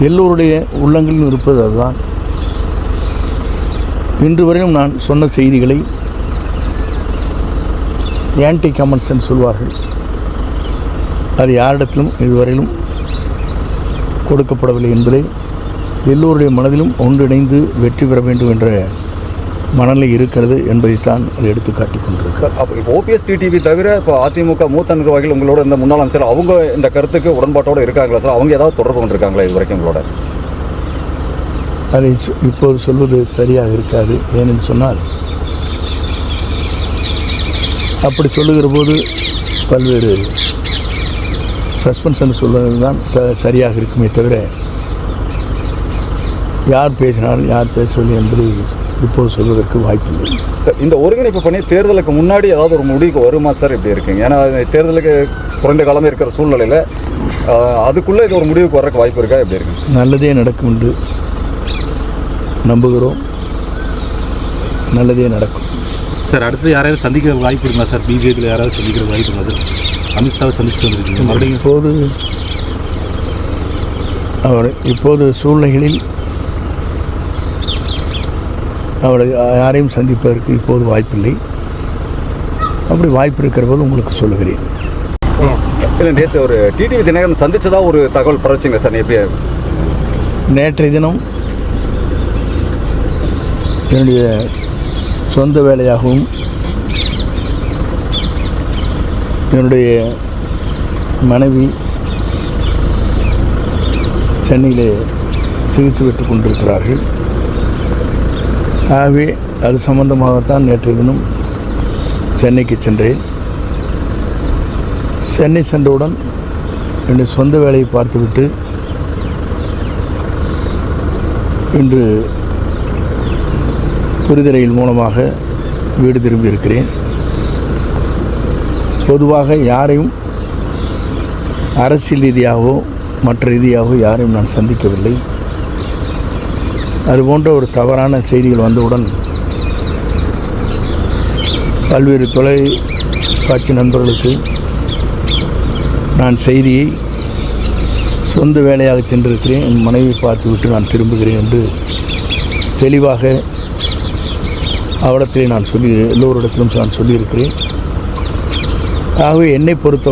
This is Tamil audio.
எல்லோருடைய உள்ளங்களிலும் இருப்பது அதுதான். இன்று வரையும் நான் சொன்ன செய்திகளை ஆன்டி கமெண்ட்ஸ் சொல்வார்கள். அது யாரிடத்திலும் இதுவரையிலும் கொடுக்கப்படவில்லை என்பதை எல்லோருடைய மனதிலும் ஒன்றிணைந்து வெற்றி பெற வேண்டும் என்ற மனநிலை இருக்கிறது என்பதைத்தான் அது எடுத்து காட்டிக் கொண்டிருக்கு சார் அப்போ இப்போ ஓபிஎஸ் டிடிவி தவிர இப்போ அதிமுக மூத்த நிர்வாகிகள் உங்களோட இந்த முன்னாள் அமைச்சர் அவங்க இந்த கருத்துக்கு உடன்பாட்டோட இருக்காங்களா சார்? அவங்க ஏதாவது தொடர்பு கொண்டிருக்காங்களா இது வரைக்கும் உங்களோட? அதை இப்போது சொல்வது சரியாக இருக்காது. ஏனென்று சொன்னால் அப்படி சொல்லுகிற போது பல்வேறு சஸ்பென்ஷன் சொல்வது தான் த சரியாக இருக்குமே தவிர யார் பேசினார் யார் பேசவில்லை என்பதை இப்போது சொல்வதற்கு வாய்ப்பில்லை சார் இந்த ஒருங்கிணைப்பு பண்ணி தேர்தலுக்கு முன்னாடி ஏதாவது ஒரு முடிவுக்கு வருமா சார் இப்படி இருக்குங்க? ஏன்னா தேர்தலுக்கு குறைந்த காலமே இருக்கிற சூழ்நிலையில் அதுக்குள்ளே இது ஒரு முடிவுக்கு வர்றதுக்கு வாய்ப்பு இருக்கா? எப்படி இருக்குங்க நல்லதே நடக்கும் என்று நம்புகிறோம். நல்லதே நடக்கும். சார் அடுத்து யாரையாவது சந்திக்கிற வாய்ப்பு இருக்குமா சார் பிஜேபியில் யாராவது சந்திக்கிற வாய்ப்பு இருக்குமா சார் அமித்ஷாவை சந்திச்சுட்டு வந்திருக்கீங்க. மறுபடியும் இப்போது அவர் இப்போது சூழ்நிலைகளில் அவரை யாரையும் சந்திப்பதற்கு இப்போது வாய்ப்பில்லை. அப்படி வாய்ப்பு இருக்கிற போது உங்களுக்கு சொல்லுகிறேன். இல்லை நேற்று ஒரு டிடிவி தினகரன் சந்திச்சதா ஒரு தகவல் பரவச்சிங்க சார் எப்படி நேற்றைய தினம் என்னுடைய சொந்த வேலையாகவும் என்னுடைய மனைவி சென்னையிலே சிகிச்சை பெற்றுக் கொண்டிருக்கிறார்கள். ஆகவே அது சம்பந்தமாகத்தான் நேற்றைய தினம் சென்னைக்கு சென்றேன். சென்னை சென்றவுடன் என்னுடைய சொந்த வேலையை பார்த்துவிட்டு இன்று துரித ரயில் மூலமாக வீடு திரும்பி இருக்கிறேன் பொதுவாக யாரையும் அரசியல் ரீதியாகவோ மற்ற ரீதியாகவோ யாரையும் நான் சந்திக்கவில்லை. அது போன்ற ஒரு தவறான செய்திகள் வந்தவுடன் பல்வேறு தொலைக்காட்சி நண்பர்களுக்கு நான் செய்தியை சொந்த வேலையாக சென்றிருக்கிறேன். என் மனைவி பார்த்துவிட்டு நான் திரும்புகிறேன் என்று தெளிவாக அவரிடத்திலே நான் சொல்லி எல்லோரிடத்திலும் நான் சொல்லியிருக்கிறேன். ஆகவே என்னை பொறுத்த